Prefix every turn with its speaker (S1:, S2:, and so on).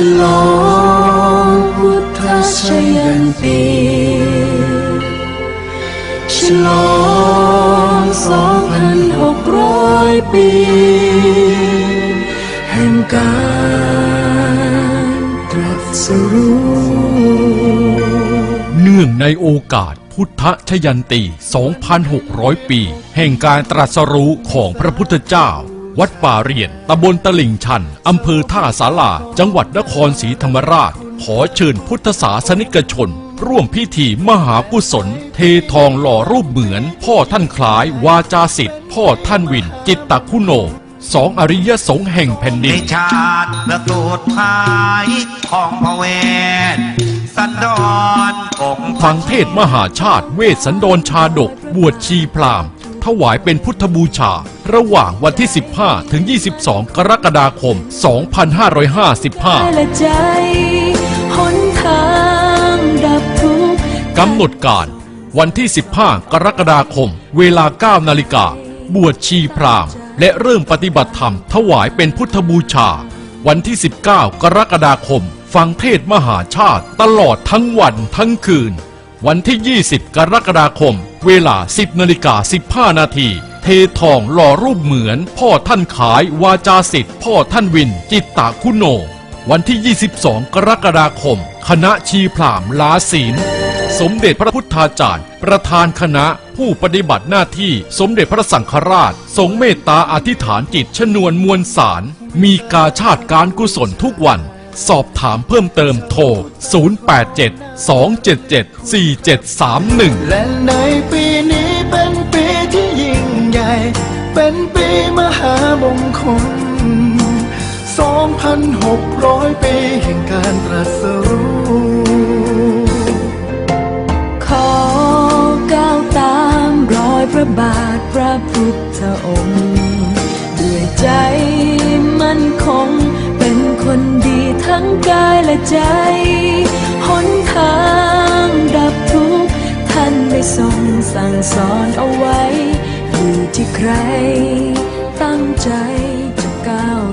S1: ฉลองพุทธชยันตีฉลองสองพันหกร้อยปีแห่งการตรัสรู้
S2: เนื่องในโอกาสพุทธชยันตี 2,600 ปี แห่งการตรัสรู้ของพระพุทธเจ้า วัดป่าเรียนตำบลตลิ่งชัน อำเภอท่าสาราจังหวัดนครศรีธรรมราช ขอเชิญพุทธศาสนิกชน ร่วมพิธีมหากุศล เททองหล่อรูปเหมือน พ่อท่านคล้ายวาจาสิทธิ์ พ่อท่านวิน จิตตคุโนสองอริยสงฆ์แห่งแผ่นดิ
S3: ใน
S2: น
S3: ชาติเมื่อสูตรพายของพระเวทสันดรกง
S2: ฟังเทศมหาชาติเวสสันดรชาดก บวชชีพราหมณ์ ถวายเป็นพุทธบูชา ระหว่างวันที่ 15 ถึง 22 กรกฎาคม 2555
S1: กำ
S2: หนดการวันที่ 15 กรกฎาคม เวลา 9 นาฬิกา บวชชีพราหมณ์และเริ่มปฏิบัติธรรมถวายเป็นพุทธบูชา วันที่ 19 กรกฎาคม ฟังเทศมหาชาติตลอดทั้งวันทั้งคืน วันที่ 20 กรกฎาคม เวลา 10นาฬิกา15 นาที เททองหล่อรูปเหมือน พ่อท่านขายวาจาสิทธิ์ พ่อท่านวิน จิตตาคุโน วันที่ 22 กรกฎาคม คณะชีพรามลาศีล สมเด็จพระพุทธาจารย์ ประธานคณะผู้ปฏิบัติหน้าที่สมเด็จพระสังฆราช ทรงเมตตาอธิษฐานจิตชนวนมวลสาร มีกาชาติการกุศลทุกวัน สอบถามเพิ่มเติมโทร 087 277 4731
S4: และในปีนี้เป็นปีที่ยิ่งใหญ่ เป็นปีมหามงคล 2,600 ปีแห่งการตรัสรู้
S1: ขอก้าวตามรอยพระบาทพระพุทธองค์ ด้วยใจ ทั้งกายและใจ หนทางดับทุกข์ท่านได้ทรงสั่งสอนเอาไว้ อยู่ที่ใครตั้งใจจะก้าว